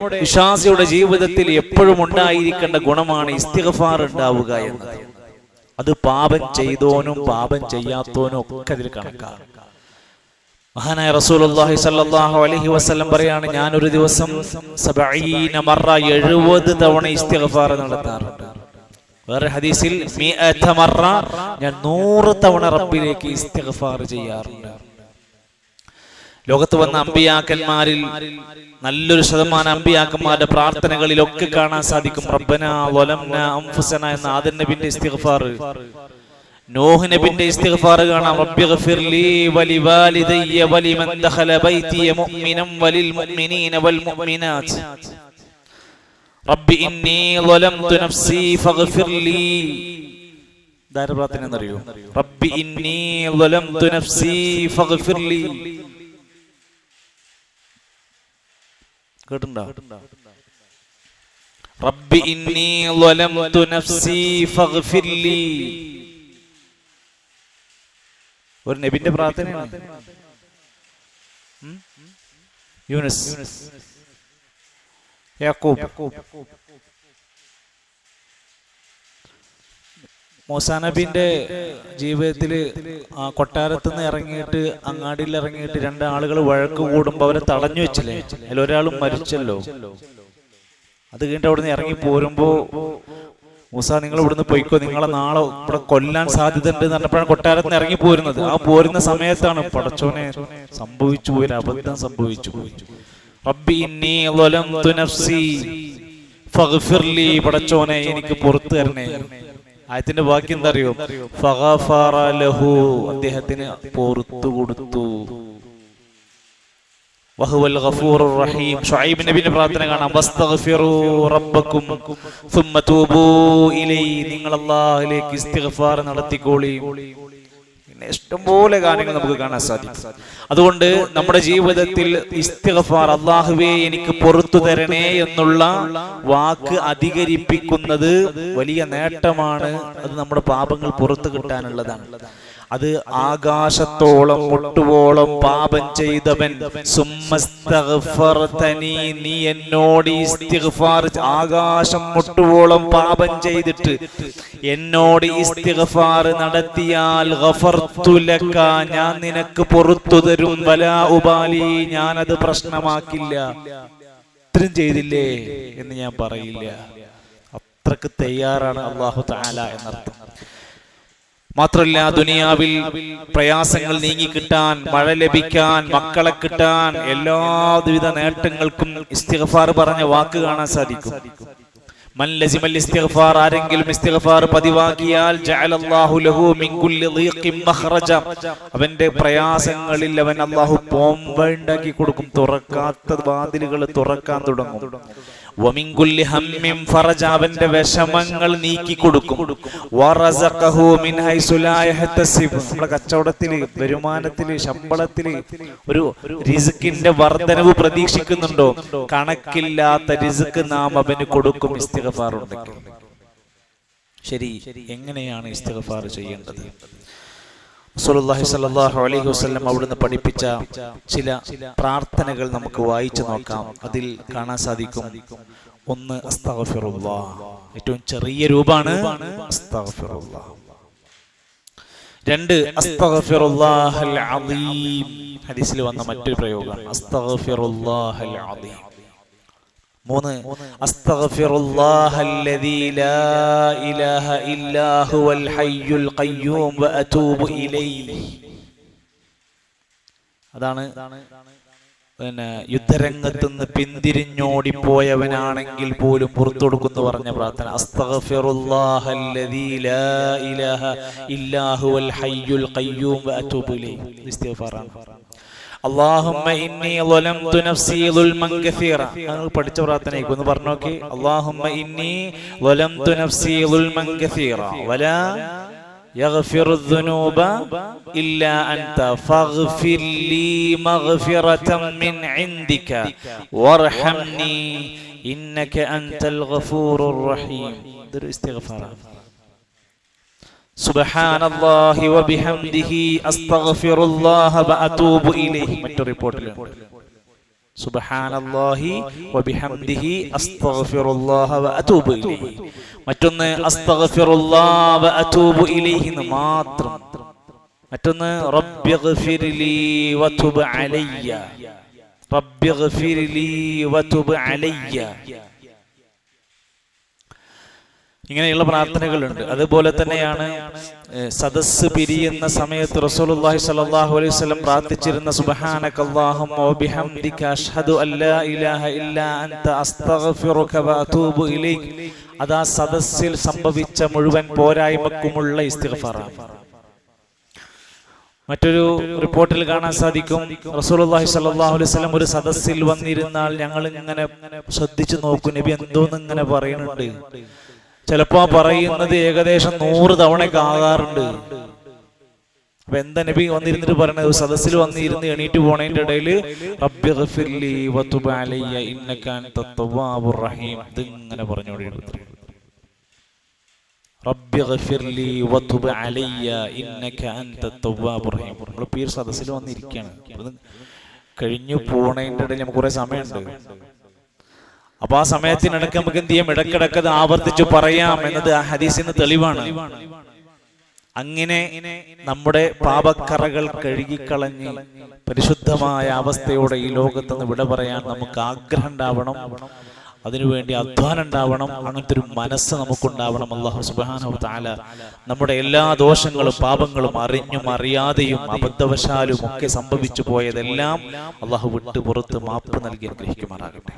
വിശ്വാസിയുടെ ജീവിതത്തിൽ എപ്പോഴും ഉണ്ടായിരിക്കേണ്ട ഗുണമാണ് ഇസ്തിഗഫാർ ഉണ്ടാവുക എന്നത്. അത് പാപം ചെയ്തോനും പാപം ചെയ്യാത്തോനും ഒക്കെ അതിൽ കണക്കാണ്. മഹാനായ റസൂലുള്ളാഹി സ്വല്ലല്ലാഹു അലൈഹി വസല്ലം പറയാണ് ഞാൻ ഒരു ദിവസം സബഈന മറ 70 തവണ ഇസ്തിഗ്ഫാർ നടത്താറുണ്ട് വേറെ ഹദീസിൽ മറ ഞാൻ നൂറ് തവണ റബ്ബിലേക്ക് ഇസ്തിഗ്ഫാർ ചെയ്യാറുണ്ട്. ലോകത്ത് വന്ന അമ്പിയാക്കന്മാരിൽ നല്ലൊരു ശതമാനം അമ്പിയാക്കന്മാരുടെ പ്രാർത്ഥനകളിലൊക്കെ കാണാൻ സാധിക്കും. റബ്ബന വലംന അംഫുസന എന്ന ആദൻ നബിന്റെ ഇസ്തിഗ്ഫാർ. നോഹ് നബിന്റെ ഇസ്തിഗ്ഫാർ കാണാം. റബ്ബി ഗഫിർലി വലി മൻ ദഖല ബൈതി മുഅ്മിനൻ വലിൽ മുഅ്മിനീന വൽ മുഅ്മിനാത്ത് റബ്ബി ഇന്നി ളലംതു നഫ്സി ഫഗ്ഫിർലി ധാര പ്രാർത്ഥന എന്നറിയോ റബ്ബി ഇന്നി ളലംതു നഫ്സി ഫഗ്ഫിർലി കേട്ടുണ്ടോ റബ്ബി ഇന്നി ളലംതു നഫ്സി ഫഗ്ഫിർലി ഒരു നബിന്റെ പ്രാർത്ഥനയാണ് യൂനുസ് യാക്കൂബ് മൂസാ നബിന്റെ ജീവിതത്തിൽ ആ കൊട്ടാരത്ത് നിന്ന് ഇറങ്ങിയിട്ട് അങ്ങാടിയിൽ ഇറങ്ങിയിട്ട് രണ്ട് ആളുകൾ വഴക്ക് കൂടുമ്പോ അവരെ തടഞ്ഞു വെച്ചില്ലേ? അതിൽ ഒരാളും മരിച്ചല്ലോ. അത് കഴിഞ്ഞിട്ട് അവിടുന്ന് ഇറങ്ങി പോരുമ്പോ മൂസ നിങ്ങൾ ഇവിടുന്ന് പോയിക്കോ. നിങ്ങളെ നാളെ ഇവിടെ കൊല്ലാൻ സാധ്യത ഉണ്ട് എന്ന് പറഞ്ഞപ്പോഴാണ് കൊട്ടാരത്ത് നിന്ന് ഇറങ്ങി പോരുന്നത്. ആ പോരുന്ന സമയത്താണ് പടച്ചോനെ സംഭവിച്ചു ഒരു അബദ്ധം സംഭവിച്ചു റബ്ബി പടച്ചോനെ എനിക്ക് പുറത്തു തരണേ. ആയത്തിന്റെ ബാക്കി എന്തറിയോ ലഹു. അദ്ദേഹത്തിന് പുറത്തു കൊടുത്തു. വഹുവൽ റഹീം. പ്രാർത്ഥന കാണാം. ഇലൈ. നിങ്ങൾ അല്ലാഹുവിലേക്ക് ഇസ്തിഗ്ഫാർ നടത്തിക്കോളി. പിന്നെ ഇഷ്ടംപോലെ കാര്യങ്ങൾ നമുക്ക് കാണാൻ സാധിക്കും. അതുകൊണ്ട് നമ്മുടെ ജീവിതത്തിൽ ഇസ്തിഗഫാർ അള്ളാഹുവേ എനിക്ക് പുറത്തു തരണേ എന്നുള്ള വാക്ക് അധികരിപ്പിക്കുന്നത് വലിയ നേട്ടമാണ്. അത് നമ്മുടെ പാപങ്ങൾ പുറത്തു കിട്ടാനുള്ളതാണ്. അത് ആകാശത്തോളം മുട്ടുവോളം പാപം ചെയ്തവൻ. നീ എന്നോട് ആകാശം മുട്ടുവോളം പാപം ചെയ്തിട്ട് എന്നോട് ഇസ്തിഗ്ഫാർ നടത്തിയാൽ ഗഫർതു ലക, ഞാൻ നിനക്ക് പുറത്തു തരും. വലാ ഉബാലി ഞാനത് പ്രശ്നമാക്കില്ല. ഇത്രയും ചെയ്തില്ലേ എന്ന് ഞാൻ പറയില്ല. അത്രയ്ക്ക് തയ്യാറാണ് അള്ളാഹു താല എന്നർത്ഥം. മാത്രല്ല ദുനിയാവിൽ പ്രയാസങ്ങൾ നീങ്ങി കിട്ടാൻ മഴ ലഭിക്കാൻ മക്കളെ കിട്ടാൻ എല്ലാവിധ നേട്ടങ്ങൾക്കും ഇസ്തിഗ്ഫാർ പറഞ്ഞ വാക്ക് കാണാൻ സാധിക്കും. ഇസ്തിഗ്ഫാർ ആരെങ്കിലും ഇസ്തിഗ്ഫാർ പതിവാക്കിയാൽ ജഅലല്ലാഹു ലഹു മിൻ കുല്ലി അവന്റെ പ്രയാസങ്ങളിൽ അവൻ അല്ലാഹു പോംവണ്ടാക്കി കൊടുക്കും തുറക്കാത്ത വാതിലുകൾ തുറക്കാൻ തുടങ്ങും. വമിൻ കുല്ലി ഹമ്മിൻ ഫറജ അവന്റെ വിഷമങ്ങൾ നീക്കി കൊടുക്കും. നമ്മുടെ കച്ചവടത്തിൽ വരുമാനത്തിൽ ശമ്പളത്തിൽ ഒരു റിസുക്കിന്റെ വർധനവ് പ്രതീക്ഷിക്കുന്നുണ്ടോ? കണക്കില്ലാത്ത റിസ്ക് നാം അവന് കൊടുക്കും ഇസ്തിഗ്ഫാർ ഉണ്ടെങ്കിൽ ശരി എങ്ങനെയാണ് ഇസ്തിഗ്ഫാർ ചെയ്യേണ്ടത്? സ്വല്ലല്ലാഹു അലൈഹി വസല്ലം അവിടുന്ന് പഠിപ്പിച്ച ചില പ്രാർത്ഥനകൾ നമുക്ക് വായിച്ചു നോക്കാം. അതിൽ കാണാൻ സാധിക്കും. ഒന്ന് അസ്തഗ്ഫിറുല്ലാഹ് ഏറ്റവും ചെറിയ രൂപമാണ് അസ്തഗ്ഫിറുല്ലാഹ് രണ്ട് അസ്തഗ്ഫിറുല്ലാഹൽ അസീം ഹദീസിൽ വന്ന മറ്റൊരു പ്രയോഗം. അസ്തഗ്ഫിറുല്ലാഹൽ അദീം. മൂന്ന് അതാണ് പിന്നെ യുദ്ധരംഗത്ത് നിന്ന് പിന്തിരിഞ്ഞോടിപ്പോയവനാണെങ്കിൽ പോലും പുറത്തു കൊടുക്കുന്നു പറഞ്ഞ പ്രാർത്ഥന. അസ്തഗ്ഫിറുല്ലാഹല്ലദീ ലാ ഇലാഹ ഇല്ലാഹുവൽ ഹയ്യുൽ ഖയ്യൂം വഅതൂബു ഇലൈഹി. ഇസ്തിഗ്ഫാറാണ്. اللهم إني ظلمت نفسي ظلما كثيرا ഞങ്ങൾ പഠിച്ച പ്രാർത്ഥനയ്ക്ക് ഒന്ന് പറഞ്ഞു നോക്കി اللهم إني ظلمت نفسي ظلما كثيرا ولا يغفر الذنوب إلا أنت فاغفر لي مغفرة من عندك وارحمني إنك أنت الغفور الرحيم ഇതൊരു സുബ്ഹാന അല്ലാഹി വബിഹംദിഹി അസ്തഗ്ഫിറുല്ലാഹ വഅതൂബു ഇലൈഹി. മറ്റൊരു റിപ്പോർട്ടിലുണ്ട്. സുബ്ഹാനല്ലാഹി വബിഹംദിഹി അസ്തഗ്ഫിറുല്ലാഹ വഅതൂബു ഇലൈഹി. മറ്റൊന്ന് അസ്തഗ്ഫിറുല്ലാഹ വഅതൂബു ഇലൈഹി എന്ന് മാത്രം. മറ്റൊന്ന് റബ്ബിഗ്ഫിർലി വതുബ് അലയ്യ. റബ്ബിഗ്ഫിർലി വതുബ് അലയ്യ. ഇങ്ങനെയുള്ള പ്രാർത്ഥനകളുണ്ട്. അതുപോലെ തന്നെയാണ് സദസ് പിരിയുന്ന സമയത്ത് റസൂലുള്ളാഹി സ്വല്ലല്ലാഹു അലൈഹി വസല്ലം പ്രാർത്ഥിച്ചിരുന്ന സുബ്ഹാനകല്ലാഹുമ്മ വബിഹംദിക അഷ്ഹദു അല്ലാ ഇലാഹ ഇല്ലാ അൻത അസ്തഗ്ഫിറുക വഅതൂബു ഇലൈക്. അതാ സദസ്സിൽ സംഭവിച്ച മുഴുവൻ പോരായ്മക്കുമുള്ള ഇസ്തിഗ്ഫാറാണ്. മറ്റൊരു റിപ്പോർട്ടിൽ കാണാൻ സാധിക്കും. റസൂലുള്ളാഹി സ്വല്ലല്ലാഹു അലൈഹി വസല്ലം ഒരു സദസ്സിൽ വന്നിരുന്നാൽ ഞങ്ങൾ ഇങ്ങനെ ശ്രദ്ധിച്ചു നോക്കും. നബി എന്തോന്ന് ഇങ്ങനെ പറയുന്നുണ്ട്. ചിലപ്പോ പറയുന്നത് ഏകദേശം നൂറ് തവണയൊക്കെ ആകാറുണ്ട്. അപ്പൊ എന്താ നബി വന്നിരുന്നിട്ട് പറയണത്? സദസ്സിൽ വന്നിരുന്ന് എണീറ്റ് പോണതിന്റെ ഇടയിൽ ഇതിങ്ങനെ നമ്മൾ പീർ സദസ്സിൽ വന്നിരിക്കുകയാണ് കഴിഞ്ഞു പോണതിന്റെ ഇടയിൽ നമുക്ക് കുറെ സമയമുണ്ട്. അപ്പൊ ആ സമയത്തിനിടക്ക് നമുക്ക് എന്ത് ചെയ്യാം? ഇടക്കിടക്ക് അത് ആവർത്തിച്ചു പറയാം എന്നത് ആ ഹദീസിന് തെളിവാണ്. അങ്ങനെ നമ്മുടെ പാപക്കറകൾ കഴുകിക്കളഞ്ഞ് പരിശുദ്ധമായ അവസ്ഥയോടെ ഈ ലോകത്ത് നിന്ന് വിട പറയാൻ നമുക്ക് ആഗ്രഹം ഉണ്ടാവണം. അതിനുവേണ്ടി അധ്വാനം ഉണ്ടാവണം. അങ്ങനത്തെ ഒരു മനസ്സ് നമുക്കുണ്ടാവണം. അള്ളാഹു സുബാനു നമ്മുടെ എല്ലാ ദോഷങ്ങളും പാപങ്ങളും അറിഞ്ഞും അറിയാതെയും അബദ്ധവശാലും ഒക്കെ സംഭവിച്ചു പോയതെല്ലാം അള്ളാഹു വിട്ടു പുറത്ത് മാപ്പ് നൽകി അനുഗ്രഹിക്കുമാറാകട്ടെ.